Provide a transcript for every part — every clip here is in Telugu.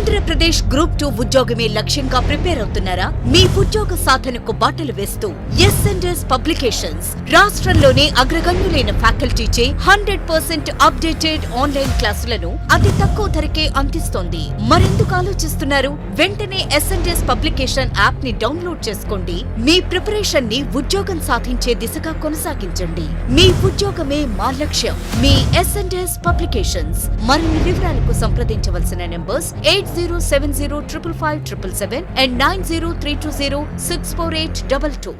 ఆంధ్రప్రదేశ్ గ్రూప్ టూ ఉద్యోగమే లక్ష్యంగా ప్రిపేర్ అవుతున్నారా? మీ ఉద్యోగ సాధనకు బాటలు వేస్తూ ఎస్ ఎస్ పబ్లికేషన్స్. రాష్ట్రంలోనే అగ్రగణ్యులైన ఫ్యాకల్టీచే హండ్రెడ్ పర్సెంట్ అప్డేటెడ్ ఆన్లైన్ క్లాసులను అతి తక్కువ ధరకే అందిస్తోంది. మరెందుకు ఆలోచిస్తున్నారు? వెంటనే ఎస్ పబ్లికేషన్ యాప్ని డౌన్లోడ్ చేసుకోండి. మీ ప్రిపరేషన్ని ఉద్యోగం సాధించే దిశగా కొనసాగించండి. మీ ఉద్యోగమే మా లక్ష్యం. మీ ఎస్ పబ్లికేషన్స్. మరిన్ని వివరాలకు సంప్రదించవలసిన numbers eight zero seven zero triple five triple seven and nine zero three two zero six four eight double two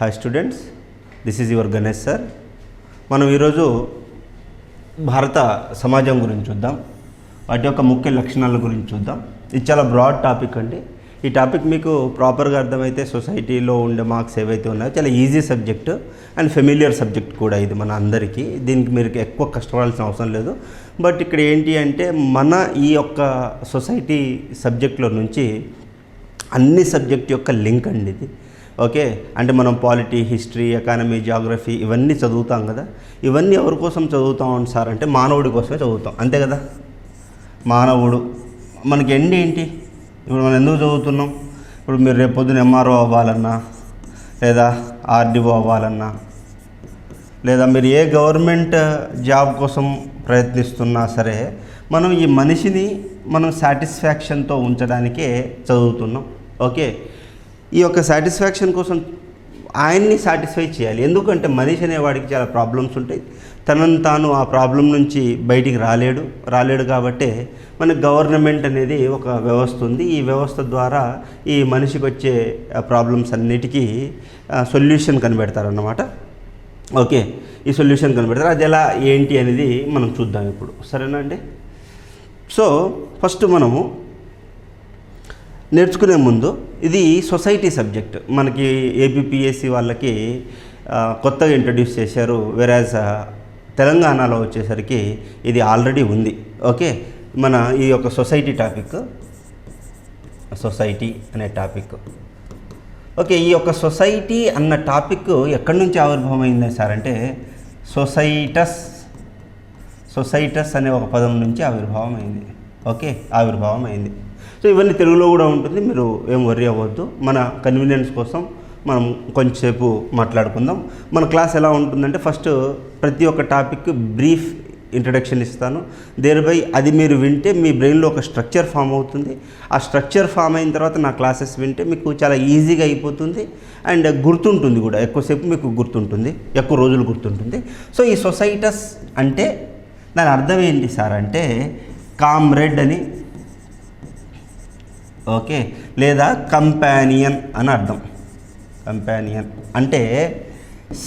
hi students this is your Ganesh sir మనం ఈరోజు భారత సమాజం గురించి చూద్దాం. వాటి యొక్క ముఖ్య లక్షణాల గురించి చూద్దాం. ఇది చాలా బ్రాడ్ టాపిక్ అండి. ఈ టాపిక్ మీకు ప్రాపర్గా అర్థమైతే సొసైటీలో ఉండే మార్క్స్ ఏవైతే ఉన్నాయో చాలా easy subject and familiar subject కూడా ఇది మన అందరికీ. దీనికి మీరు ఎక్కువ కష్టపడాల్సిన అవసరం లేదు. బట్ ఇక్కడ ఏంటి అంటే మన ఈ యొక్క సొసైటీ సబ్జెక్ట్లో నుంచి అన్ని సబ్జెక్ట్ యొక్క లింక్ అండి ఇది. ఓకే? అంటే మనం పాలిటీ హిస్టరీ ఎకానమీ జాగ్రఫీ ఇవన్నీ చదువుతాం కదా. ఇవన్నీ ఎవరి కోసం చదువుతాం సార్? అంటే మానవుడి కోసమే చదువుతాం. అంతే కదా? మానవుడు. మనకి ఎండ్ ఏంటి? ఇప్పుడు మనం ఎందుకు చదువుతున్నాం? ఇప్పుడు మీరు రేపు పొద్దున ఎంఆర్ఓ అవ్వాలన్నా లేదా ఆర్డీఓ అవ్వాలన్నా లేదా మీరు ఏ గవర్నమెంట్ జాబ్ కోసం ప్రయత్నిస్తున్నా సరే మనం ఈ మనిషిని మనం సాటిస్ఫాక్షన్తో ఉంచడానికే చదువుతున్నాం. ఓకే? ఈ యొక్క సాటిస్ఫాక్షన్ కోసం ఆయన్ని సాటిస్ఫై చేయాలి. ఎందుకంటే మనిషి అనేవాడికి చాలా ప్రాబ్లమ్స్ ఉంటాయి. తనను తాను ఆ ప్రాబ్లం నుంచి బయటికి రాలేడు రాలేడు కాబట్టే మన గవర్నమెంట్ అనేది ఒక వ్యవస్థ ఉంది. ఈ వ్యవస్థ ద్వారా ఈ మనిషికి వచ్చే ప్రాబ్లమ్స్ అన్నిటికీ సొల్యూషన్ కనిపెడతారన్నమాట. ఓకే ఈ సొల్యూషన్ కనిపెడతారు. అది ఎలా ఏంటి అనేది మనం చూద్దాం ఇప్పుడు. సరేనా అండి? సో ఫస్ట్ మనము నేర్చుకునే ముందు ఇది సొసైటీ సబ్జెక్ట్. మనకి ఏబిపిఎస్సి వాళ్ళకి కొత్తగా ఇంట్రడ్యూస్ చేశారు. వెరాజ్ తెలంగాణలో వచ్చేసరికి ఇది ఆల్రెడీ ఉంది. ఓకే? మన ఈ యొక్క సొసైటీ టాపిక్. సొసైటీ అనే టాపిక్. ఓకే ఈ యొక్క సొసైటీ అన్న టాపిక్ ఎక్కడి నుంచి ఆవిర్భావం అయింది సార్ అంటే సొసైటస్ సొసైటస్ అనే ఒక పదం నుంచి ఆవిర్భావం అయింది ఓకే? ఆవిర్భావం అయింది సో ఇవన్నీ తెలుగులో కూడా ఉంటుంది. మీరు ఏం వర్రీ అవ్వద్దు. మన కన్వీనియన్స్ కోసం మనం కొంచెంసేపు మాట్లాడుకుందాం. మన క్లాస్ ఎలా ఉంటుందంటే ఫస్ట్ ప్రతి ఒక్క టాపిక్ బ్రీఫ్ ఇంట్రడక్షన్ ఇస్తాను. దేర్ బై అది మీరు వింటే మీ బ్రెయిన్లో ఒక స్ట్రక్చర్ ఫామ్ అవుతుంది. ఆ స్ట్రక్చర్ ఫామ్ అయిన తర్వాత నా క్లాసెస్ వింటే మీకు చాలా ఈజీగా అయిపోతుంది. అండ్ గుర్తుంటుంది కూడా. ఎక్కువసేపు మీకు గుర్తుంటుంది. ఎక్కువ రోజులు గుర్తుంటుంది. సో ఈ సొసైటస్ అంటే దాని అర్థం ఏంటి సార్ అంటే కామ్రెడ్ అని. ఓకే. లేదా కంపానియన్ అని అర్థం. కంపానియన్. అంటే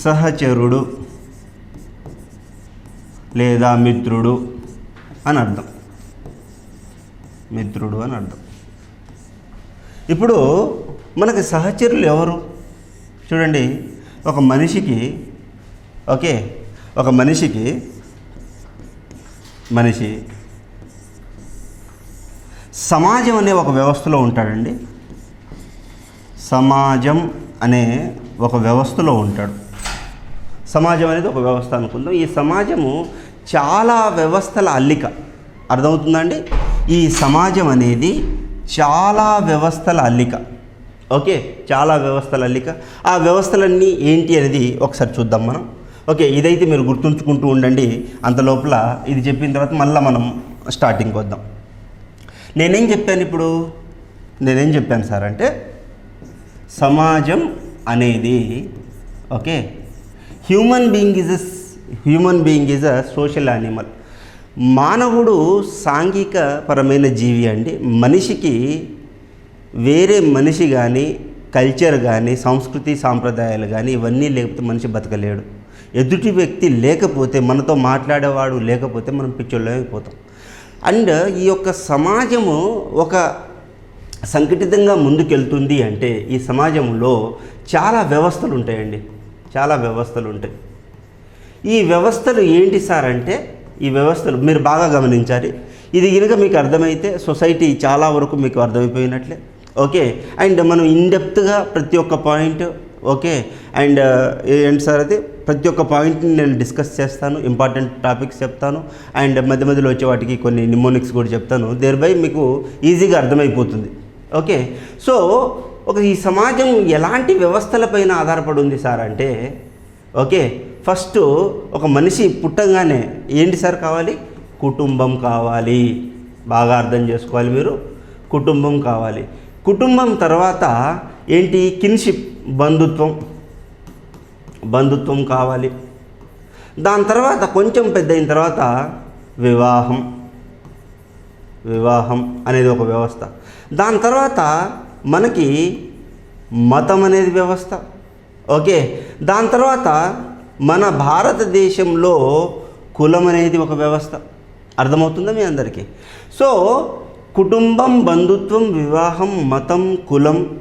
సహచరుడు లేదా మిత్రుడు అని అర్థం. మిత్రుడు అని అర్థం. ఇప్పుడు మనకి సహచరులు ఎవరు? చూడండి ఒక మనిషికి ఓకే ఒక మనిషికి మనిషి సమాజం అనే ఒక వ్యవస్థలో ఉంటాడండి. సమాజం అనే ఒక వ్యవస్థలో ఉంటాడు. సమాజం అనేది ఒక వ్యవస్థ అనుకుందాం. ఈ సమాజము చాలా వ్యవస్థల అల్లిక. అర్థమవుతుందండి ఈ సమాజం అనేది చాలా వ్యవస్థల అల్లిక. ఓకే? చాలా వ్యవస్థల అల్లిక. ఆ వ్యవస్థలన్నీ ఏంటి అనేది ఒకసారి చూద్దాం మనం. ఓకే? ఇదైతే మీరు గుర్తుంచుకుంటూ ఉండండి. అంత లోపల ఇది చెప్పిన తర్వాత మళ్ళీ మనం స్టార్టింగ్కి వద్దాం నేనేం చెప్పాను ఇప్పుడు? నేనేం చెప్పాను సార్ అంటే సమాజం అనేది. Okay? Human being is a human being is a social animal. మానవుడు సాంఘిక పరమైన జీవి అండి. మనిషికి వేరే మనిషి కానీ కల్చర్ కానీ సంస్కృతి సాంప్రదాయాలు కానీ ఇవన్నీ లేకపోతే మనిషి బతకలేడు. ఎదుటి వ్యక్తి లేకపోతే మనతో మాట్లాడేవాడు లేకపోతే మనం పిచ్చోళ్ళమైపోతాం అండ్ ఈ యొక్క సమాజము ఒక సంఘటితంగా ముందుకెళ్తుంది అంటే ఈ సమాజంలో చాలా వ్యవస్థలు ఉంటాయండి. చాలా వ్యవస్థలు ఉంటాయి. ఈ వ్యవస్థలు ఏంటి సార్ అంటే ఈ వ్యవస్థలు మీరు బాగా గమనించాలి. ఇది కనుక మీకు అర్థమైతే సొసైటీ చాలా వరకు మీకు అర్థమైపోయినట్లే. ఓకే అండ్ మనం ఇన్డెప్త్గా ప్రతి ఒక్క పాయింట్ ఓకే అండ్ ఏంటి సార్ అది ప్రతి ఒక్క పాయింట్ని నేను డిస్కస్ చేస్తాను ఇంపార్టెంట్ టాపిక్స్ చెప్తాను అండ్ మధ్య మధ్యలో వచ్చే వాటికి కొన్ని నిమోనిక్స్ కూడా చెప్తాను. దేర్ బై మీకు ఈజీగా అర్థమైపోతుంది. ఓకే. సో ఒక ఈ సమాజం ఎలాంటి వ్యవస్థలపైన ఆధారపడి ఉంది సార్ అంటే ఓకే ఫస్ట్ ఒక మనిషి పుట్టంగానే ఏంటి సార్ కావాలి? కుటుంబం కావాలి. బాగా అర్థం చేసుకోవాలి మీరు. కుటుంబం కావాలి. కుటుంబం తర్వాత ఏంటి? కిన్షిప్ బంధుత్వం. బంధుత్వం కావాలి. దాని తర్వాత కొంచెం పెద్ద అయిన తర్వాత వివాహం. వివాహం అనేది ఒక వ్యవస్థ. దాని తర్వాత మనకి మతం అనేది వ్యవస్థ. ఓకే? దాని తర్వాత మన భారతదేశంలో కులం అనేది ఒక వ్యవస్థ. అర్థమవుతుందా మీ అందరికీ? సో కుటుంబం బంధుత్వం వివాహం మతం కులం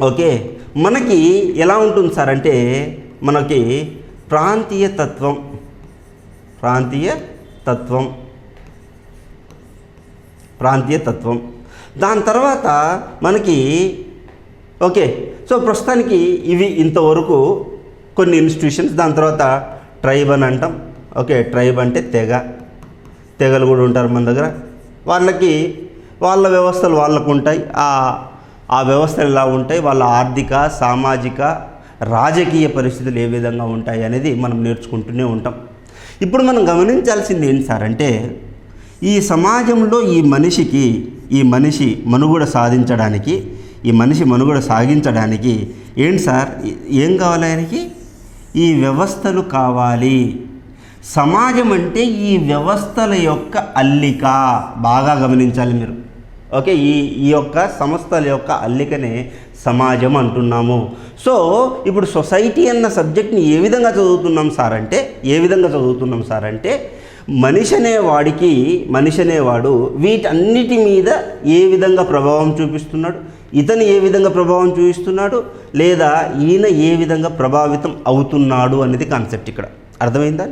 ఓకే? మనకి ఎలా ఉంటుంది సార్ అంటే మనకి ప్రాంతీయ తత్వం ప్రాంతీయ తత్వం ప్రాంతీయ తత్వం. దాని తర్వాత మనకి ఓకే సో ప్రస్తుతానికి ఇవి ఇంతవరకు కొన్ని ఇన్స్టిట్యూషన్స్ దాని తర్వాత ట్రైబ్ అని అంటాం. ఓకే ట్రైబ్ అంటే తెగ. తెగలు కూడా ఉంటారు మన దగ్గర. వాళ్ళకి వాళ్ళ వ్యవస్థలు వాళ్ళకు ఉంటాయి. ఆ ఆ వ్యవస్థలు ఎలా ఉంటాయి? వాళ్ళ ఆర్థిక సామాజిక రాజకీయ పరిస్థితులు ఏ విధంగా ఉంటాయి అనేది మనం నేర్చుకుంటూనే ఉంటాం. ఇప్పుడు మనం గమనించాల్సింది ఏంటి సార్ అంటే ఈ సమాజంలో ఈ మనిషికి ఈ మనిషి మనుగడ సాధించడానికి ఈ మనిషి మనుగడ సాగించడానికి ఏంటి సార్? ఏం కావాలి ఆయనకి? ఈ వ్యవస్థలు కావాలి. సమాజం అంటే ఈ వ్యవస్థల యొక్క అల్లిక. బాగా గమనించాలి మీరు. ఓకే ఈ ఈ యొక్క సంస్థల యొక్క అల్లికనే సమాజం అంటున్నాము. సో ఇప్పుడు సొసైటీ అన్న సబ్జెక్ట్ని ఏ విధంగా చదువుతున్నాం సార్ అంటే ఏ విధంగా చదువుతున్నాం సార్ అంటే మనిషి అనేవాడికి మనిషి అనేవాడు వీటన్నిటి మీద ఏ విధంగా ప్రభావం చూపిస్తున్నాడు? ఇతను ఏ విధంగా ప్రభావం చూపిస్తున్నాడు? లేదా ఈయన ఏ విధంగా ప్రభావితం అవుతున్నాడు అనేది కాన్సెప్ట్ ఇక్కడ. అర్థమైందా?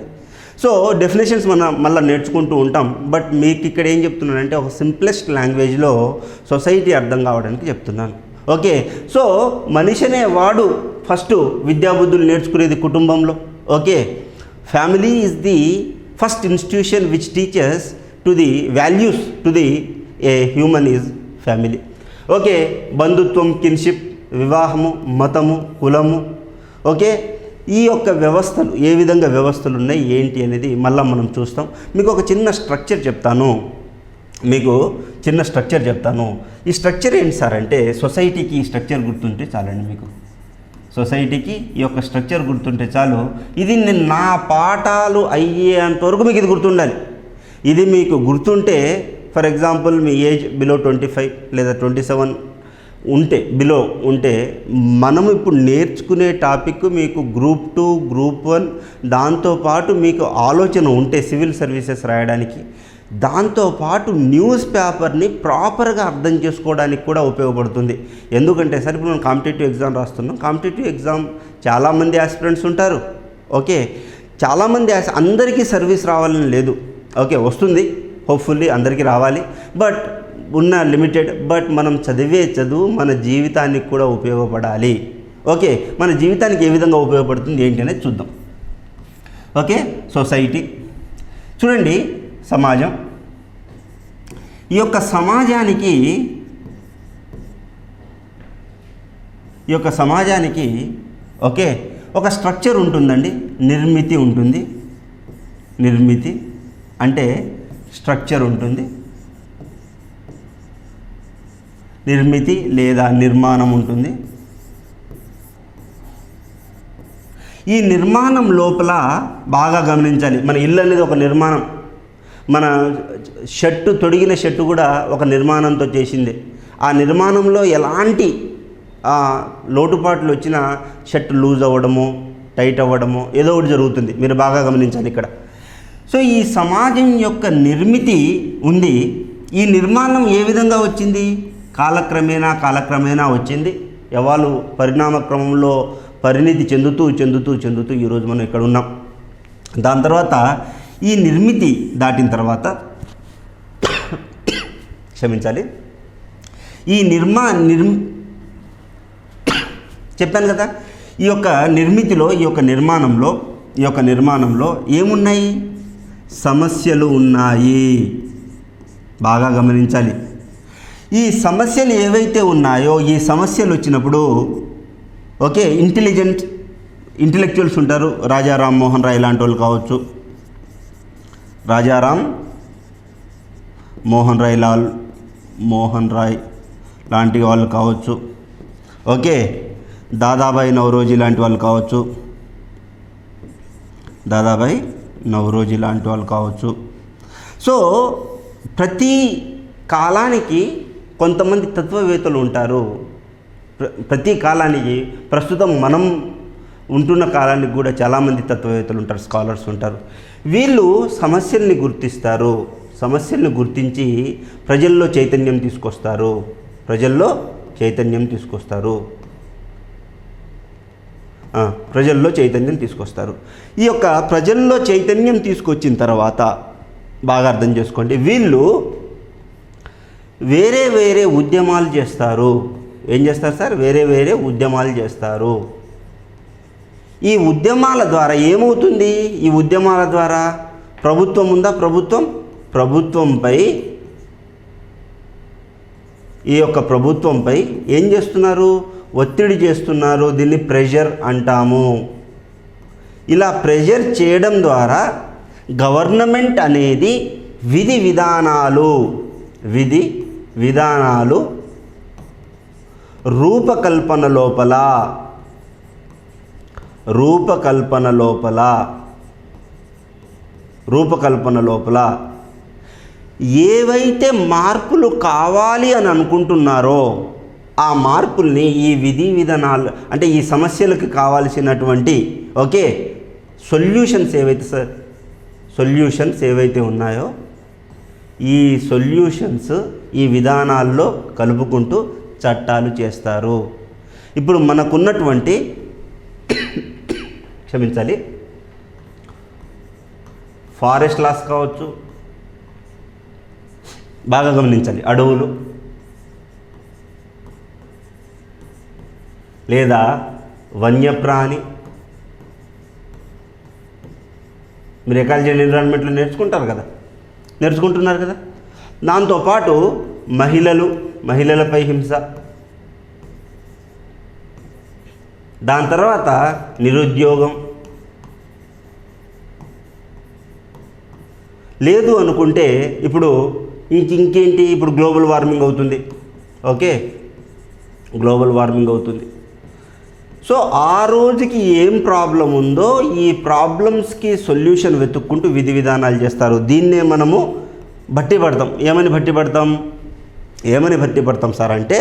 సో డెఫినేషన్స్ మనం మళ్ళీ నేర్చుకుంటూ ఉంటాం. బట్ మీకు ఇక్కడ ఏం చెప్తున్నానంటే ఒక సింప్లెస్ట్ లాంగ్వేజ్లో సొసైటీ అర్థం కావడానికి చెప్తున్నాను. ఓకే? సో మనిషి అనేవాడు ఫస్ట్ విద్యాబుద్ధులు నేర్చుకునేది కుటుంబంలో. Okay? Family is the first institution which teachers to the values to the a human is family okay బంధుత్వం కిన్షిప్ వివాహము మతము కులము ఓకే ఈ యొక్క వ్యవస్థలు ఏ విధంగా వ్యవస్థలు ఉన్నాయి ఏంటి అనేది మళ్ళీ మనం చూస్తాం. మీకు ఒక చిన్న స్ట్రక్చర్ చెప్తాను. మీకు చిన్న స్ట్రక్చర్ చెప్తాను. ఈ స్ట్రక్చర్ ఏంటి సార్ అంటే సొసైటీకి ఈ స్ట్రక్చర్ గుర్తుంటే చాలండి మీకు. సొసైటీకి ఈ యొక్క స్ట్రక్చర్ గుర్తుంటే చాలు. ఇది నేను నా పాఠాలు అయ్యేంత వరకు మీకు ఇది గుర్తుండాలి. ఇది మీకు గుర్తుంటే ఫర్ ఎగ్జాంపుల్ మీ ఏజ్ బిలో ట్వంటీ ఫైవ్ లేదా ట్వంటీ సెవెన్ ఉంటే బిలో ఉంటే మనం ఇప్పుడు నేర్చుకునే టాపిక్ మీకు గ్రూప్ టూ గ్రూప్ వన్ దాంతోపాటు మీకు ఆలోచన ఉంటే సివిల్ సర్వీసెస్ రాయడానికి. దాంతోపాటు న్యూస్ పేపర్ని ప్రాపర్గా అర్థం చేసుకోవడానికి కూడా ఉపయోగపడుతుంది. ఎందుకంటే సార్ ఇప్పుడు మనం కాంపిటేటివ్ ఎగ్జామ్ రాస్తున్నాం. కాంపిటేటివ్ ఎగ్జామ్ చాలామంది ఆస్పిరెంట్స్ ఉంటారు. ఓకే? చాలామంది యాస్ అందరికీ సర్వీస్ రావాలని లేదు. ఓకే? వస్తుంది. హోప్ఫుల్లీ అందరికీ రావాలి. బట్ ఉన్న లిమిటెడ్ బట్ మనం చదివే చదువు మన జీవితానికి కూడా ఉపయోగపడాలి. ఓకే? మన జీవితానికి ఏ విధంగా ఉపయోగపడుతుంది ఏంటి అనేది చూద్దాం. ఓకే? సొసైటీ. చూడండి సమాజం. ఈ యొక్క సమాజానికి ఈ యొక్క సమాజానికి ఓకే ఒక స్ట్రక్చర్ ఉంటుందండి నిర్మితి ఉంటుంది. నిర్మితి అంటే స్ట్రక్చర్ ఉంటుంది. నిర్మితి లేదా నిర్మాణం ఉంటుంది. ఈ నిర్మాణం లోపల బాగా గమనించాలి. మన ఇల్లు అనేది ఒక నిర్మాణం. మన షర్టు తొడిగిన షర్టు కూడా ఒక నిర్మాణంతో చేసిందే. ఆ నిర్మాణంలో ఎలాంటి లోటుపాట్లు వచ్చినా షర్ట్ లూజ్ అవ్వడము టైట్ అవ్వడము ఏదో ఒకటి జరుగుతుంది. మీరు బాగా గమనించాలి ఇక్కడ. సో ఈ సమాజం యొక్క నిర్మితి ఉంది. ఈ నిర్మాణం ఏ విధంగా వచ్చింది? కాలక్రమేణా కాలక్రమేణా వచ్చింది. ఎవరు పరిణామ క్రమంలో పరిణితి చెందుతూ చెందుతూ చెందుతూ ఈరోజు మనం ఇక్కడ ఉన్నాం. దాని తర్వాత ఈ నిర్మితి దాటిన తర్వాత క్షమించాలి. ఈ నిర్మా నిర్మ చెప్పాను కదా ఈ యొక్క నిర్మితిలో ఈ యొక్క నిర్మాణంలో ఈ యొక్క నిర్మాణంలో ఏమున్నాయి? సమస్యలు ఉన్నాయి. బాగా గమనించాలి. ఈ సమస్యలు ఏవైతే ఉన్నాయో ఈ సమస్యలు వచ్చినప్పుడు ఓకే ఇంటెలిజెంట్ ఇంటెలెక్చువల్స్ ఉంటారు. రాజా రామ్మోహన్ రాయ్ లాంటి వాళ్ళు కావచ్చు రాజారాం మోహన్ రాయ్ లాల్ మోహన్ రాయ్ లాంటి వాళ్ళు కావచ్చు. ఓకే దాదాబాయి నవరోజీ లాంటి వాళ్ళు కావచ్చు. దాదాబాయి నవరోజీ లాంటి వాళ్ళు కావచ్చు. సో ప్రతి కాలానికి కొంతమంది తత్వవేత్తలు ఉంటారు. ప్ర- ప్రతి కాలానికి ప్రస్తుతం మనం ఉంటున్న కాలానికి కూడా చాలామంది తత్వవేత్తలు ఉంటారు స్కాలర్స్ ఉంటారు. వీళ్ళు సమస్యల్ని గుర్తిస్తారు. సమస్యల్ని గుర్తించి ప్రజల్లో చైతన్యం తీసుకొస్తారు. ప్రజల్లో చైతన్యం తీసుకొస్తారు. ప్రజల్లో చైతన్యం తీసుకొస్తారు. ఈ యొక్క ప్రజల్లో చైతన్యం తీసుకొచ్చిన తర్వాత బాగా అర్థం చేసుకోండి. వీళ్ళు వేరే వేరే ఉద్యమాలు చేస్తారు. ఏం చేస్తారు సార్? వేరే వేరే ఉద్యమాలు చేస్తారు. ఈ ఉద్యమాల ద్వారా ఏమవుతుంది? ఈ ఉద్యమాల ద్వారా ప్రభుత్వం ఉందా? ప్రభుత్వం ప్రభుత్వంపై ఈ యొక్క ప్రభుత్వంపై ఏం చేస్తున్నారు? ఒత్తిడి చేస్తున్నారు. దీన్ని ప్రెషర్ అంటాము. ఇలా ప్రెషర్ చేయడం ద్వారా గవర్నమెంట్ అనేది విధి విధానాలు విధి విధానాలు రూపకల్పన లోపల రూపకల్పన లోపల. రూపకల్పన లోపల. ఏవైతే మార్పులు కావాలి అని అనుకుంటున్నారో ఆ మార్పుల్ని ఈ విధి విధానాలు అంటే ఈ సమస్యలకు కావాల్సినటువంటి ఓకే సొల్యూషన్స్ ఏవైతే సార్ సొల్యూషన్స్ ఏవైతే ఉన్నాయో ఈ సొల్యూషన్స్ ఈ విధానాల్లో కలుపుకుంటూ చట్టాలు చేస్తారు. ఇప్పుడు మనకున్నటువంటి క్షమించాలి. ఫారెస్ట్ లాస్ కావచ్చు. బాగా గమనించాలి. అడవులు. లేదా వన్యప్రాణి. మీరు ఎకాలజీ అండ్ ఎన్విరాన్మెంట్లో నేర్చుకుంటారు కదా. నేర్చుకుంటున్నారు కదా. దాంతోపాటు మహిళలు మహిళలపై హింస. దాని తర్వాత నిరుద్యోగం. లేదు అనుకుంటే ఇప్పుడు ఇంక ఇంకేంటి? ఇప్పుడు గ్లోబల్ వార్మింగ్ అవుతుంది. ఓకే? గ్లోబల్ వార్మింగ్ అవుతుంది. సో ఆ రోజుకి ఏం ప్రాబ్లం ఉందో ఈ ప్రాబ్లమ్స్కి సొల్యూషన్ వెతుక్కుంటూ విధి విధానాలు చేస్తారు. దీన్నే మనము బట్టి పడతాం. ఏమని బట్టి పడతాం? ఏమని బట్టి పడతాం సార్ అంటే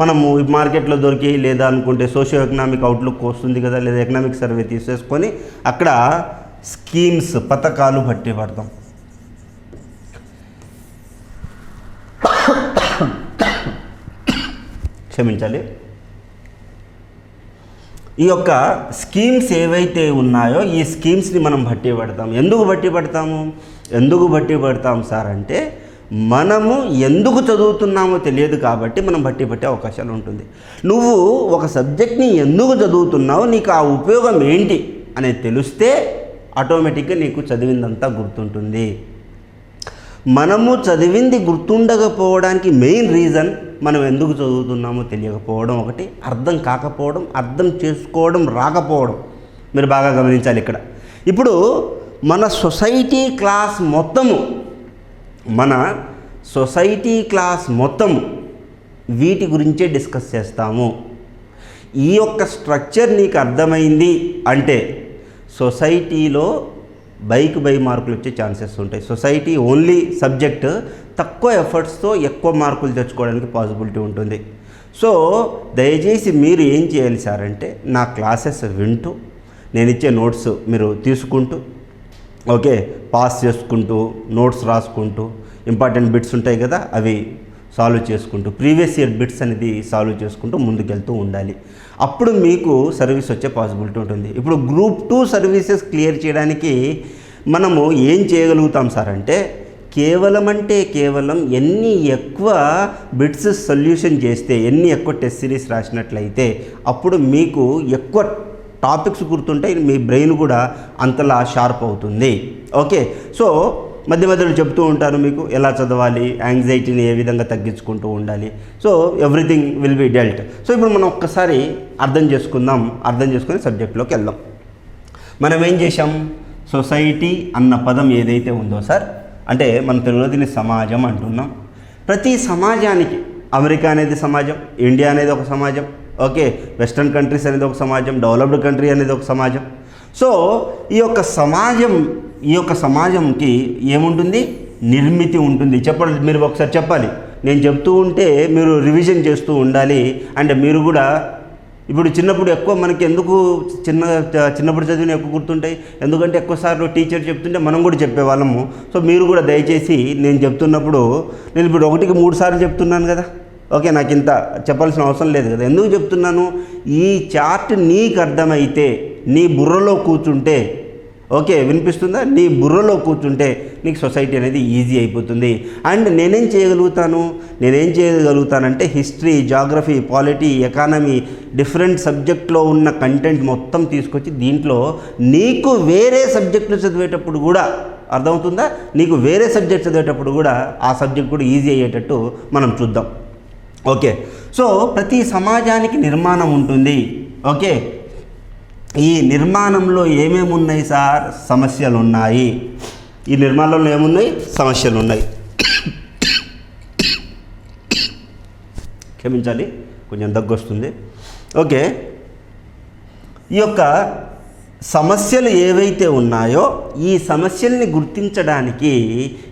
మనము ఈ మార్కెట్లో దొరికి లేదా అనుకుంటే సోషియో ఎకనామిక్ అవుట్లుక్ వస్తుంది కదా లేదా ఎకనామిక్ సర్వే తీసేసుకొని అక్కడ స్కీమ్స్ పథకాలు బట్టి పడతాం. క్షమించాలి. ఈ యొక్క స్కీమ్స్ ఏవైతే ఉన్నాయో ఈ స్కీమ్స్ని మనం బట్టి పడతాం. ఎందుకు బట్టి పడతాము? ఎందుకు బట్టి పడతాం సార్ అంటే మనము ఎందుకు చదువుతున్నామో తెలియదు కాబట్టి మనం బట్టి పట్టే అవకాశాలు ఉంటుంది. నువ్వు ఒక సబ్జెక్ట్ని ఎందుకు చదువుతున్నావో? నీకు ఆ ఉపయోగం ఏంటి? అనేది తెలిస్తే ఆటోమేటిక్గా నీకు చదివిందంతా గుర్తుంటుంది. మనము చదివింది గుర్తుండకపోవడానికి మెయిన్ రీజన్ మనం ఎందుకు చదువుతున్నామో తెలియకపోవడం ఒకటి అర్థం కాకపోవడం అర్థం చేసుకోవడం రాకపోవడం. మీరు బాగా గమనించాలి ఇక్కడ. ఇప్పుడు మన సొసైటీ క్లాస్ మొత్తము మన సొసైటీ క్లాస్ మొత్తము వీటి గురించే డిస్కస్ చేస్తాము. ఈ యొక్క స్ట్రక్చర్ నీకు అర్థమైంది అంటే సొసైటీలో బైక్ బై మార్కులు వచ్చే ఛాన్సెస్ ఉంటాయి. సొసైటీ ఓన్లీ సబ్జెక్ట్ తక్కువ ఎఫర్ట్స్తో ఎక్కువ మార్కులు తెచ్చుకోవడానికి పాసిబిలిటీ ఉంటుంది. సో దయచేసి మీరు ఏం చేయాలి సార్ అంటే నా క్లాసెస్ వింటూ నేను ఇచ్చే నోట్స్ మీరు తీసుకుంటూ ఓకే పాస్ చేసుకుంటూ నోట్స్ రాసుకుంటూ ఇంపార్టెంట్ బిట్స్ ఉంటాయి కదా అవి సాల్వ్ చేసుకుంటూ ప్రీవియస్ ఇయర్ బిట్స్ అనేది సాల్వ్ చేసుకుంటూ ముందుకెళ్తూ ఉండాలి. అప్పుడు మీకు సర్వీస్ వచ్చే పాసిబిలిటీ ఉంటుంది. ఇప్పుడు గ్రూప్ టూ సర్వీసెస్ క్లియర్ చేయడానికి మనము ఏం చేయగలుగుతాం సార్ అంటే కేవలం అంటే కేవలం ఎన్ని ఎక్కువ బిట్స్ సొల్యూషన్ చేస్తే ఎన్ని ఎక్కువ టెస్ట్ సిరీస్ రాసినట్లయితే అప్పుడు మీకు ఎక్కువ టాపిక్స్ గుర్తుంటే మీ బ్రెయిన్ కూడా అంతలా షార్ప్ అవుతుంది. ఓకే. సో మధ్య మధ్యలో చెప్తూ ఉంటాను మీకు ఎలా చదవాలి యాంగ్జైటీని ఏ విధంగా తగ్గించుకుంటూ ఉండాలి. So everything will be dealt so ఇప్పుడు మనం ఒక్కసారి అర్థం చేసుకుందాం అర్థం చేసుకుని సబ్జెక్ట్లోకి వెళ్దాం. మనం ఏం చేశాం? సొసైటీ అన్న పదం ఏదైతే ఉందో సార్ అంటే మన తెలుగులో దీన్ని సమాజం అంటున్నాం. ప్రతి సమాజానికి అమెరికా అనేది సమాజం ఇండియా అనేది ఒక సమాజం ఓకే వెస్ట్రన్ కంట్రీస్ అనేది ఒక సమాజం డెవలప్డ్ కంట్రీ అనేది ఒక సమాజం. సో ఈ యొక్క సమాజం ఈ యొక్క సమాజంకి ఏముంటుంది? నిర్మితి ఉంటుంది. చెప్పండి మీరు ఒకసారి చెప్పాలి. నేను చెప్తూ ఉంటే మీరు రివిజన్ చేస్తూ ఉండాలి. అండ్ మీరు కూడా ఇప్పుడు చిన్నప్పుడు ఎక్కువ మనకి ఎందుకు చిన్న చిన్నప్పుడు చదివిన ఎక్కువ గుర్తుంటాయి? ఎందుకంటే ఎక్కువసార్లు టీచర్ చెప్తుంటే మనం కూడా చెప్పేవాళ్ళము. సో మీరు కూడా దయచేసి నేను చెప్తున్నప్పుడు నేను ఇప్పుడు ఒకటికి మూడు సార్లు చెప్తున్నాను కదా. ఓకే నాకు ఇంత చెప్పాల్సిన అవసరం లేదు కదా. ఎందుకు చెప్తున్నాను? ఈ చార్ట్ నీకు అర్థమైతే నీ బుర్రలో కూర్చుంటే ఓకే వినిపిస్తుందా? నీ బుర్రలో కూర్చుంటే నీకు సొసైటీ అనేది ఈజీ అయిపోతుంది. అండ్ నేనేం చేయగలుగుతాను? నేనేం చేయగలుగుతానంటే history geography polity economy different సబ్జెక్ట్లో ఉన్న కంటెంట్ మొత్తం తీసుకొచ్చి దీంట్లో నీకు వేరే సబ్జెక్టులు చదివేటప్పుడు కూడా అర్థమవుతుందా? నీకు వేరే సబ్జెక్ట్ చదివేటప్పుడు కూడా ఆ సబ్జెక్ట్ కూడా ఈజీ అయ్యేటట్టు మనం చూద్దాం. ఓకే సో ప్రతి సమాజానికి నిర్మాణం ఉంటుంది. ఓకే ఈ నిర్మాణంలో ఏమేమి ఉన్నాయి సార్? సమస్యలు ఉన్నాయి ఈ నిర్మాణంలో ఏమున్నాయి? సమస్యలు ఉన్నాయి క్షమించాలి కొంచెం దగ్గు వస్తుంది ఓకే. ఈ యొక్క సమస్యలు ఏవైతే ఉన్నాయో ఈ సమస్యల్ని గుర్తించడానికి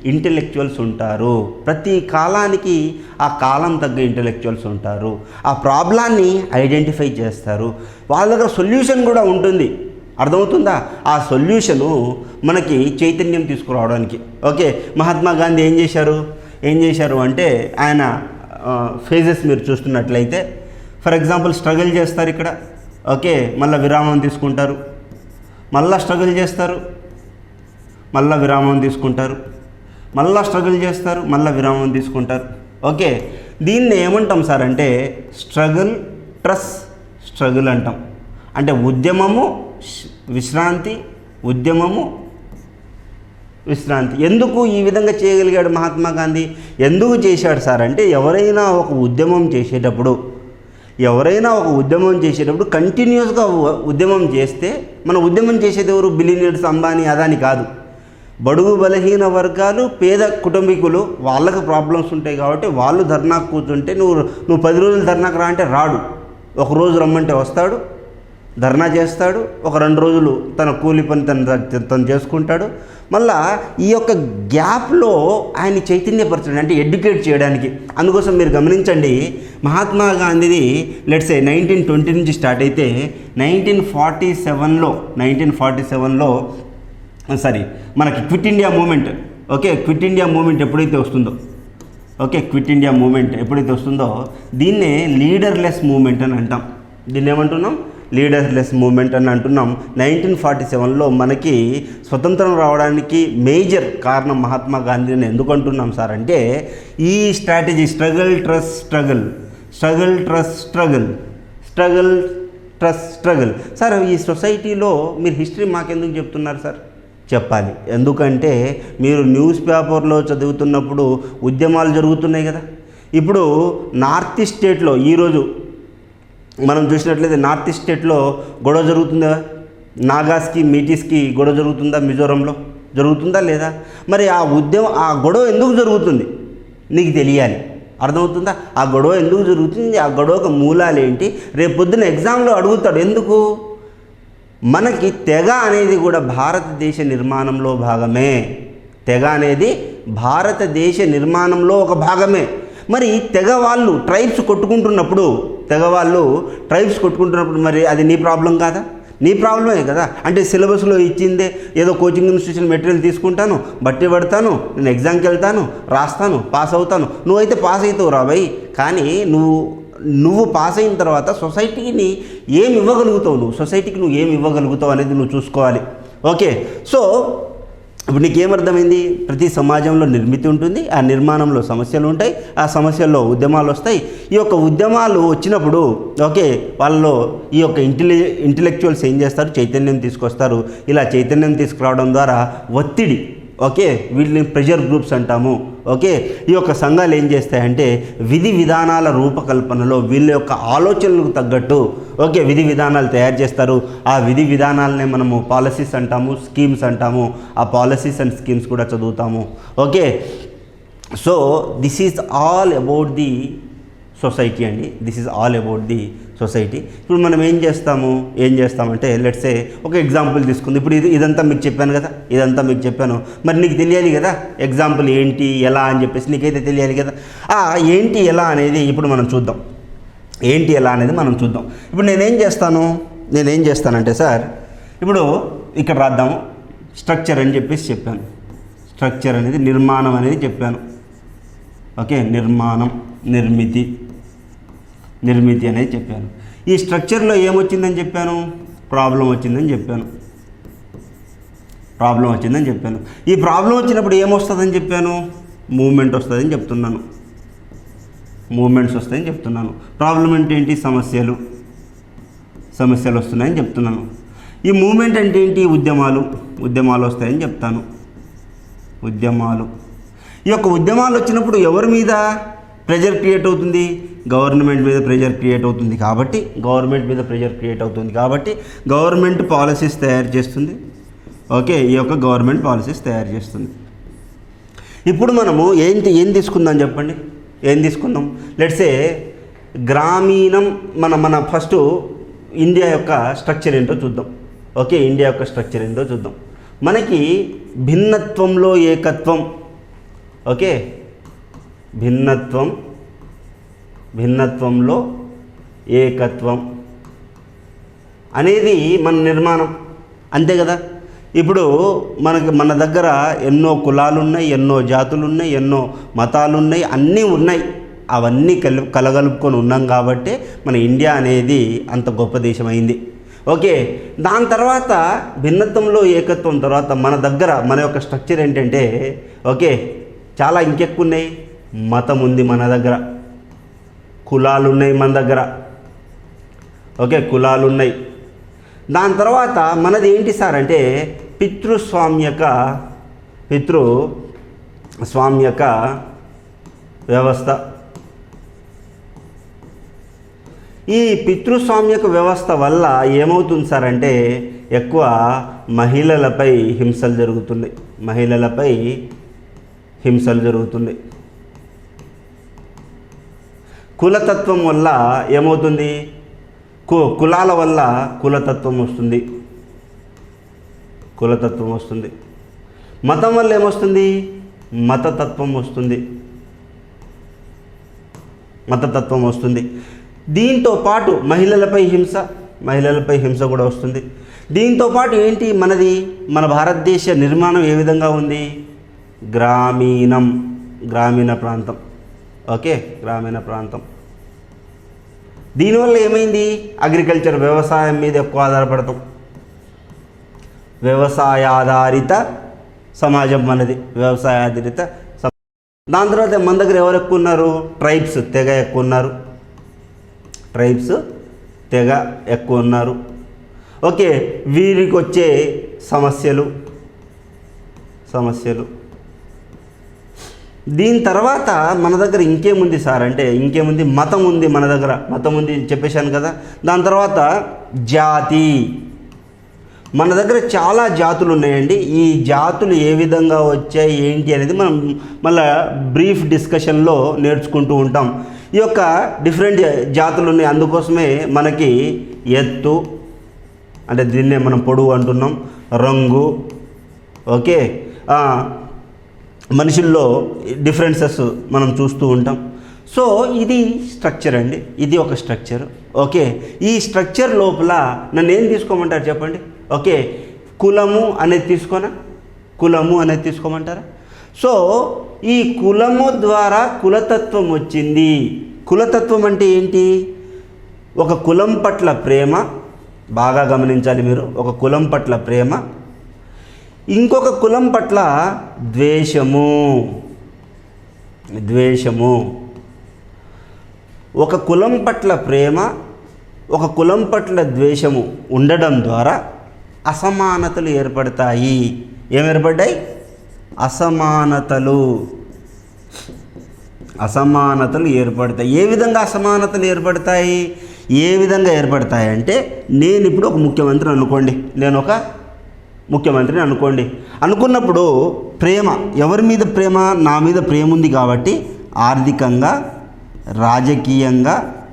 ఇంటెలెక్చువల్స్ ఉంటారు. ప్రతి కాలానికి ఆ కాలం తగ్గ ఇంటెలెక్చువల్స్ ఉంటారు. ఆ ప్రాబ్లాన్ని ఐడెంటిఫై చేస్తారు. వాళ్ళ దగ్గర సొల్యూషన్ కూడా ఉంటుంది. అర్థమవుతుందా? ఆ సొల్యూషను మనకి చైతన్యం తీసుకురావడానికి. ఓకే మహాత్మా గాంధీ ఏం చేశారు? ఏం చేశారు అంటే ఆయన ఫేజెస్ మీరు చూస్తున్నట్లయితే ఫర్ ఎగ్జాంపుల్ స్ట్రగుల్ చేస్తారు ఇక్కడ. ఓకే మళ్ళీ విరామం తీసుకుంటారు. మళ్ళా స్ట్రగుల్ చేస్తారు మళ్ళా విరామం తీసుకుంటారు మళ్ళా స్ట్రగుల్ చేస్తారు మళ్ళీ విరామం తీసుకుంటారు. ఓకే దీన్ని ఏమంటాం సార్ అంటే స్ట్రగుల్ ట్రస్ స్ట్రగుల్ అంటాం. అంటే ఉద్యమము విశ్రాంతి ఉద్యమము విశ్రాంతి. ఎందుకు ఈ విధంగా చేయగలిగాడు మహాత్మా గాంధీ? ఎందుకు చేశాడు సార్ అంటే ఎవరైనా ఒక ఉద్యమం చేసేటప్పుడు ఎవరైనా ఒక ఉద్యమం చేసేటప్పుడు కంటిన్యూస్గా ఉద్యమం చేస్తే మన ఉద్యమం చేసేది ఎవరు? బిలినియర్స్ అంబానీ అదాని కాదు. బడుగు బలహీన వర్గాలు పేద కుటుంబీకులు వాళ్ళకి ప్రాబ్లమ్స్ ఉంటాయి కాబట్టి వాళ్ళు ధర్నాకు కూర్చుంటే నువ్వు నువ్వు పది రోజులు ధర్నాకు రా అంటే రాడు. ఒక రోజు రమ్మంటే వస్తాడు. ధర్నా చేస్తాడు. ఒక రెండు రోజులు తన కూలి పని తను తను చేసుకుంటాడు. మళ్ళా ఈ యొక్క గ్యాప్లో ఆయన చైతన్యపరచడం అంటే ఎడ్యుకేట్ చేయడానికి. అందుకోసం మీరు గమనించండి మహాత్మా గాంధీది లెట్స్ ఏ నైన్టీన్ ట్వంటీ నుంచి స్టార్ట్ అయితే నైన్టీన్ ఫార్టీ సెవెన్లో నైన్టీన్ ఫార్టీ సెవెన్లో సారీ మనకి quit India movement okay quit India movement ఎప్పుడైతే వస్తుందో ఓకే క్విట్ ఇండియా మూమెంట్ ఎప్పుడైతే వస్తుందో దీన్నే లీడర్లెస్ మూమెంట్ అని అంటాం. దీన్ని ఏమంటున్నాం లీడర్లెస్ మూమెంట్ అని అంటున్నాం. నైన్టీన్ ఫార్టీ సెవెన్లో మనకి స్వతంత్రం రావడానికి మేజర్ కారణం మహాత్మా గాంధీ అని ఎందుకు అంటున్నాం సార్ అంటే ఈ strategy struggle truce struggle struggle truce struggle struggle truce struggle sir ఈ సొసైటీలో మీరు హిస్టరీ మాకెందుకు చెప్తున్నారు సార్? చెప్పాలి. ఎందుకంటే మీరు న్యూస్ పేపర్లో చదువుతున్నప్పుడు ఉద్యమాలు జరుగుతున్నాయి కదా. ఇప్పుడు నార్త్ ఈస్ట్ స్టేట్లో ఈరోజు మనం చూసినట్లయితే నార్త్ ఈస్ట్ స్టేట్లో గొడవ జరుగుతుందా? నాగాస్కి మీటీస్కి గొడవ జరుగుతుందా మిజోరంలో? జరుగుతుందా లేదా? మరి ఆ ఉద్యమం ఆ గొడవ ఎందుకు జరుగుతుంది? నీకు తెలియాలి. అర్థమవుతుందా? ఆ గొడవ ఎందుకు జరుగుతుంది? ఆ గొడవకు మూలాలు ఏంటి? రేపు పొద్దున్న ఎగ్జామ్లో అడుగుతాడు. ఎందుకు? మనకి తెగ అనేది కూడా భారతదేశ నిర్మాణంలో భాగమే. తెగ అనేది భారతదేశ నిర్మాణంలో ఒక భాగమే. మరి తెగ వాళ్ళు ట్రైబ్స్ కొట్టుకుంటున్నప్పుడు తెగ వాళ్ళు ట్రైబ్స్ కొట్టుకుంటున్నప్పుడు మరి అది నీ ప్రాబ్లం కాదా? నీ ప్రాబ్లమే కదా? అంటే సిలబస్లో ఇచ్చిందే ఏదో కోచింగ్ ఇన్స్టిట్యూషన్ మెటీరియల్ తీసుకుంటాను బట్టి పడతాను నేను ఎగ్జామ్కి వెళ్తాను రాస్తాను పాస్ అవుతాను. నువ్వైతే పాస్ అవుతావు రాబాయి కానీ నువ్వు నువ్వు పాస్ అయిన తర్వాత సొసైటీని ఏమి ఇవ్వగలుగుతావు నువ్వు? సొసైటీకి నువ్వు ఏమి ఇవ్వగలుగుతావు అనేది నువ్వు చూసుకోవాలి. ఓకే. సో ఇప్పుడు నీకేమర్థమైంది? ప్రతి సమాజంలో నిర్మితి ఉంటుంది ఆ నిర్మాణంలో సమస్యలు ఉంటాయి ఆ సమస్యల్లో ఉద్యమాలు వస్తాయి. ఈ యొక్క ఉద్యమాలు వచ్చినప్పుడు ఓకే వాళ్ళలో ఈ యొక్క ఇంటెలి ఇంటలెక్చువల్స్ ఏం చేస్తారు? చైతన్యం తీసుకొస్తారు. ఇలా చైతన్యం తీసుకురావడం ద్వారా ఒత్తిడి ఓకే వీటిని ప్రెషర్ గ్రూప్స్ అంటాము. ఓకే? ఈ యొక్క సంఘాలు ఏం చేస్తాయంటే విధి విధానాల రూపకల్పనలో వీళ్ళ యొక్క ఆలోచనలకు తగ్గట్టు ఓకే విధి విధానాలు తయారు చేస్తారు. ఆ విధి విధానాలనే మనము పాలసీస్ అంటాము స్కీమ్స్ అంటాము. ఆ పాలసీస్ అండ్ స్కీమ్స్ కూడా చదువుతాము. Okay? So this is all about the society అండి. This is all about the society. ఇప్పుడు మనం ఏం చేస్తాము? ఏం చేస్తామంటే లెట్సే ఒక ఎగ్జాంపుల్ తీసుకుంది. ఇప్పుడు ఇది ఇదంతా మీకు చెప్పాను కదా? ఇదంతా మీకు చెప్పాను. మరి నీకు తెలియాలి కదా? ఎగ్జాంపుల్ ఏంటి ఎలా అని చెప్పేసి నీకైతే తెలియాలి కదా? ఏంటి ఎలా అనేది ఇప్పుడు మనం చూద్దాం. ఏంటి ఎలా అనేది మనం చూద్దాం. ఇప్పుడు నేనేం చేస్తాను? నేనేం చేస్తానంటే సార్ ఇప్పుడు ఇక్కడ రాద్దాము. స్ట్రక్చర్ అని చెప్పేసి చెప్పాను. స్ట్రక్చర్ అనేది నిర్మాణం అనేది చెప్పాను. ఓకే? నిర్మాణం నిర్మితి. నిర్మితి అనేది చెప్పాను. ఈ స్ట్రక్చర్లో ఏమొచ్చిందని చెప్పాను? ప్రాబ్లం వచ్చిందని చెప్పాను. ప్రాబ్లం వచ్చిందని చెప్పాను. ఈ ప్రాబ్లం వచ్చినప్పుడు ఏమొస్తుందని చెప్పాను? మూమెంట్ వస్తుందని చెప్తున్నాను. మూమెంట్స్ వస్తాయని చెప్తున్నాను. ప్రాబ్లం అంటే ఏంటి? సమస్యలు. సమస్యలు వస్తున్నాయని చెప్తున్నాను. ఈ మూమెంట్ అంటే ఏంటి? ఉద్యమాలు. ఉద్యమాలు వస్తాయని చెప్తాను. ఉద్యమాలు. ఈ యొక్క ఉద్యమాలు వచ్చినప్పుడు ఎవరి మీద? ప్రెజర్ క్రియేట్ అవుతుంది. గవర్నమెంట్ మీద ప్రెజర్ క్రియేట్ అవుతుంది కాబట్టి గవర్నమెంట్ మీద ప్రెజర్ క్రియేట్ అవుతుంది కాబట్టి గవర్నమెంట్ పాలసీస్ తయారు చేస్తుంది. ఓకే ఈ యొక్క గవర్నమెంట్ పాలసీస్ తయారు చేస్తుంది. ఇప్పుడు మనము ఏంటి ఏం తీసుకుందాం చెప్పండి? ఏం తీసుకుందాం? లెట్సే గ్రామీణం మన మన ఫస్ట్ ఇండియా యొక్క స్ట్రక్చర్ ఏంటో చూద్దాం. ఓకే ఇండియా యొక్క స్ట్రక్చర్ ఏంటో చూద్దాం. మనకి భిన్నత్వంలో ఏకత్వం. ఓకే భిన్నత్వం భిన్నత్వంలో ఏకత్వం అనేది మన నిర్మాణం. అంతే కదా? ఇప్పుడు మనకి మన దగ్గర ఎన్నో కులాలు ఉన్నాయి ఎన్నో జాతులు ఉన్నాయి ఎన్నో మతాలు ఉన్నాయి అన్నీ ఉన్నాయి. అవన్నీ కలు కలగలుపుకొని ఉన్నాం కాబట్టి మన ఇండియా అనేది అంత గొప్ప దేశం అయింది ఓకే? దాని తర్వాత భిన్నత్వంలో ఏకత్వం తర్వాత మన దగ్గర మన యొక్క స్ట్రక్చర్ ఏంటంటే ఓకే చాలా ఇంకెక్కువ ఉన్నాయి మతం ఉంది మన దగ్గర. కులాలు ఉన్నాయి మన దగ్గర. ఓకే కులాలు ఉన్నాయి దాని తర్వాత మనది ఏంటి సార్ అంటే పితృస్వామ్యక పితృ స్వామ్యక వ్యవస్థ. ఈ పితృస్వామ్యక వ్యవస్థ వల్ల ఏమవుతుంది సార్ అంటే ఎక్కువ మహిళలపై హింసలు జరుగుతున్నాయి. మహిళలపై హింసలు జరుగుతున్నాయి. కులతత్వం వల్ల ఏమవుతుంది? కు కులాల వల్ల కులతత్వం వస్తుంది. కులతత్వం వస్తుంది. మతం వల్ల ఏమొస్తుంది? మతతత్వం వస్తుంది. మతతత్వం వస్తుంది. దీంతో పాటు మహిళలపై హింస మహిళలపై హింస కూడా వస్తుంది. దీంతో పాటు ఏంటి మనది? మన భారతదేశ నిర్మాణం ఏ విధంగా ఉంది? గ్రామీణం గ్రామీణ ప్రాంతం. ఓకే గ్రామీణ ప్రాంతం. దీనివల్ల ఏమైంది? అగ్రికల్చర్ వ్యవసాయం మీద ఎక్కువ ఆధారపడతాం వ్యవసాయ ఆధారిత సమాజం మనది వ్యవసాయ ఆధారిత దాని తర్వాత మన దగ్గర ఎవరు ఎక్కువ ఉన్నారు? ట్రైబ్స్ తెగ ఎక్కువ ఉన్నారు. ట్రైబ్స్ తెగ ఎక్కువ ఉన్నారు. ఓకే వీరికి వచ్చే సమస్యలు సమస్యలు. దీని తర్వాత మన దగ్గర ఇంకేముంది సార్? అంటే ఇంకేముంది? మతం ఉంది మన దగ్గర. మతం ఉంది చెప్పేశాను కదా. దాని తర్వాత జాతి. మన దగ్గర చాలా జాతులు ఉన్నాయండి. ఈ జాతులు ఏ విధంగా వచ్చాయి ఏంటి అనేది మనం మళ్ళా బ్రీఫ్ డిస్కషన్లో నేర్చుకుంటూ ఉంటాం. ఈ యొక్క డిఫరెంట్ జాతులు ఉన్నాయి. అందుకోసమే మనకి ఎత్తు అంటే దీన్నే మనం పొడవు అంటున్నాం. రంగు. ఓకే? మనుషుల్లో డిఫరెన్సెస్ మనం చూస్తూ ఉంటాం. సో ఇది స్ట్రక్చర్ అండి. ఇది ఒక స్ట్రక్చర్ ఓకే ఈ స్ట్రక్చర్ లోపల నన్ను ఏం తీసుకోమంటారు చెప్పండి? ఓకే కులము అనేది తీసుకోనా? కులము అనేది తీసుకోమంటారా? సో ఈ కులము ద్వారా కులతత్వం వచ్చింది. కులతత్వం అంటే ఏంటి? ఒక కులం పట్ల ప్రేమ బాగా గమనించాలి మీరు. ఒక కులం పట్ల ప్రేమ ఇంకొక కులం పట్ల ద్వేషము. ద్వేషము. ఒక కులం పట్ల ప్రేమ ఒక కులం పట్ల ద్వేషము ఉండడం ద్వారా అసమానతలు ఏర్పడతాయి. ఏం ఏర్పడ్డాయి? అసమానతలు. అసమానతలు ఏర్పడతాయి. ఏ విధంగా అసమానతలు ఏర్పడతాయి? ఏ విధంగా ఏర్పడతాయి అంటే నేను ఇప్పుడు ఒక ముఖ్యమంత్రి అనుకోండి. నేను ఒక ముఖ్యమంత్రిని అనుకోండి. అనుకున్నప్పుడు ప్రేమ ఎవరి మీద ప్రేమ? నా మీద ప్రేమ ఉంది కాబట్టి ఆర్థికంగా రాజకీయంగా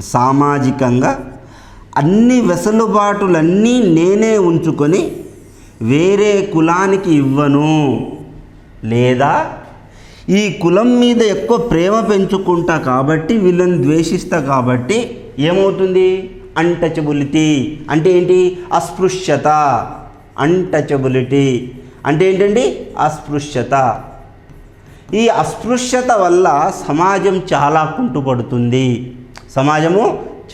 సామాజికంగా అన్ని వెసులుబాటులన్నీ నేనే ఉంచుకొని వేరే కులానికి ఇవ్వను. లేదా ఈ కులం మీద ఎక్కువ ప్రేమ పెంచుకుంటా కాబట్టి వీళ్ళని ద్వేషిస్తా కాబట్టి ఏమవుతుంది? అంటచబులిటీ అంటే ఏంటి? అస్పృశ్యత. అన్టచబిలిటీ అంటే ఏంటండి? అస్పృశ్యత. ఈ అస్పృశ్యత వల్ల సమాజం చాలా కుంటుపడుతుంది. సమాజము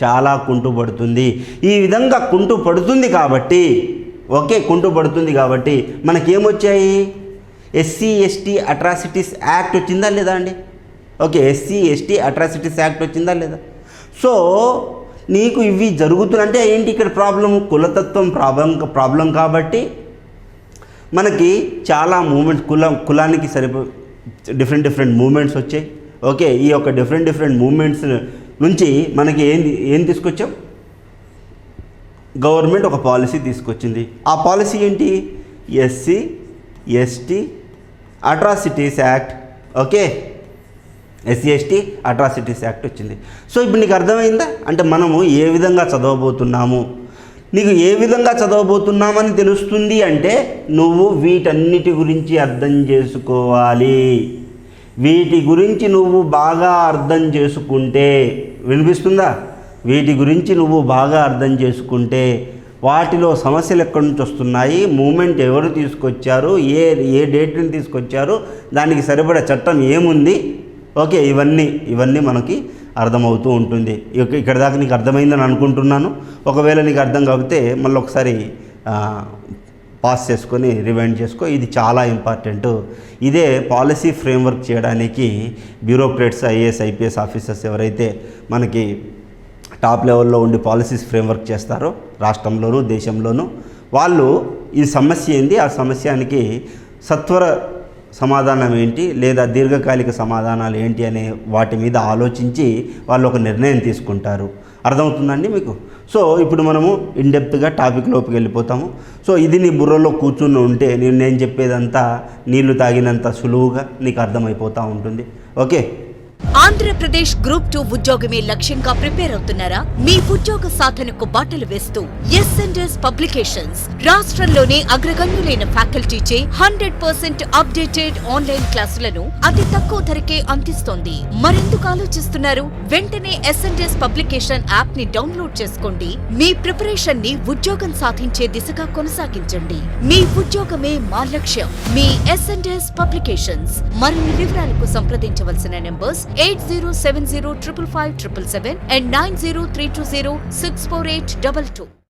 చాలా కుంటుపడుతుంది. ఈ విధంగా కుంటుపడుతుంది కాబట్టి ఓకే కుంటుపడుతుంది కాబట్టి మనకేమొచ్చాయి? ఎస్సీ ఎస్టీ అట్రాసిటీస్ యాక్ట్ వచ్చిందా లేదా అండి? Okay SC ST atrocities act వచ్చిందా లేదా? సో నీకు ఇవి జరుగుతున్నంటే ఏంటి ఇక్కడ ప్రాబ్లం? కులతత్వం ప్రాబ్లం ప్రాబ్లం కాబట్టి మనకి చాలా మూమెంట్స్ కులం కులానికి సరిపో డిఫరెంట్ డిఫరెంట్ మూమెంట్స్ వచ్చాయి. ఓకే ఈ యొక్క డిఫరెంట్ డిఫరెంట్ మూమెంట్స్ నుంచి మనకి ఏం ఏం తీసుకొచ్చాం? గవర్నమెంట్ ఒక పాలసీ తీసుకొచ్చింది. ఆ పాలసీ ఏంటి? SC ST atrocities act. Okay. SC ST atrocities act వచ్చింది. సో ఇప్పుడు నీకు అర్థమైందా? అంటే మనము ఏ విధంగా చదవబోతున్నాము? నీకు ఏ విధంగా చదవబోతున్నామని తెలుస్తుంది అంటే నువ్వు వీటన్నిటి గురించి అర్థం చేసుకోవాలి. వీటి గురించి నువ్వు బాగా అర్థం చేసుకుంటే వినిపిస్తుందా? వీటి గురించి నువ్వు బాగా అర్థం చేసుకుంటే వాటిలో సమస్యలు ఎక్కడి నుంచి వస్తున్నాయి? మూమెంట్ ఎవరు తీసుకొచ్చారు? ఏ ఏ డేట్ని తీసుకొచ్చారు? దానికి సరిపడే చట్టం ఏముంది? ఓకే ఇవన్నీ ఇవన్నీ మనకి అర్థమవుతూ ఉంటుంది. ఇక్కడ దాకా నీకు అర్థమైందని అనుకుంటున్నాను. ఒకవేళ నీకు అర్థం కాకపోతే మళ్ళీ ఒకసారి పాస్ చేసుకొని రివైండ్ చేసుకో. ఇది చాలా ఇంపార్టెంట్. ఇదే పాలసీ ఫ్రేమ్వర్క్ చేయడానికి బ్యూరోక్రేట్స్ ఐఏఎస్ ఐపీఎస్ ఆఫీసర్స్ ఎవరైతే మనకి టాప్ లెవెల్లో ఉండి పాలసీస్ ఫ్రేమ్వర్క్ చేస్తారో రాష్ట్రంలోనూ దేశంలోనూ వాళ్ళు ఈ సమస్య ఏంది? ఆ సమస్యానికి సత్వర సమాధానం ఏంటి? లేదా దీర్ఘకాలిక సమాధానాలు ఏంటి అనే వాటి మీద ఆలోచించి వాళ్ళు ఒక నిర్ణయం తీసుకుంటారు. అర్థమవుతుందండి మీకు? సో ఇప్పుడు మనము ఇన్డెప్త్గా టాపిక్లోకి వెళ్ళిపోతాము. సో ఇది నీ బుర్రలో కూర్చుని ఉంటే నేను నేను చెప్పేదంతా నీళ్ళు తాగినంత సులువుగా నీకు అర్థమైపోతూ ఉంటుంది. ఓకే? ఆంధ్రప్రదేశ్ గ్రూప్ టూ ఉద్యోగమే లక్ష్యంగా ప్రిపేర్ అవుతున్నారా? మీ ఉద్యోగ సాధనకు బాటలు వేస్తూ ఎస్ పబ్లికేషన్స్. రాష్ట్రంలోనే అగ్రగణ్యులైన ఫ్యాకల్టీచే హండ్రెడ్ పర్సెంట్ అప్డేటెడ్ ఆన్లైన్ క్లాసులను అతి తక్కువ ధరకే అందిస్తోంది. మరెందుకు ఆలోచిస్తున్నారు? వెంటనే ఎస్ఎన్ఎస్ పబ్లికేషన్ యాప్ని డౌన్లోడ్ చేసుకోండి. మీ ప్రిపరేషన్ని ఉద్యోగం సాధించే దిశగా కొనసాగించండి. మీ ఉద్యోగమే మా లక్ష్యం. మీ ఎస్ఎన్ఎస్ పబ్లికేషన్స్. మరిన్ని వివరాలకు సంప్రదించవలసిన నెంబర్స్ numbers 8070 and 90320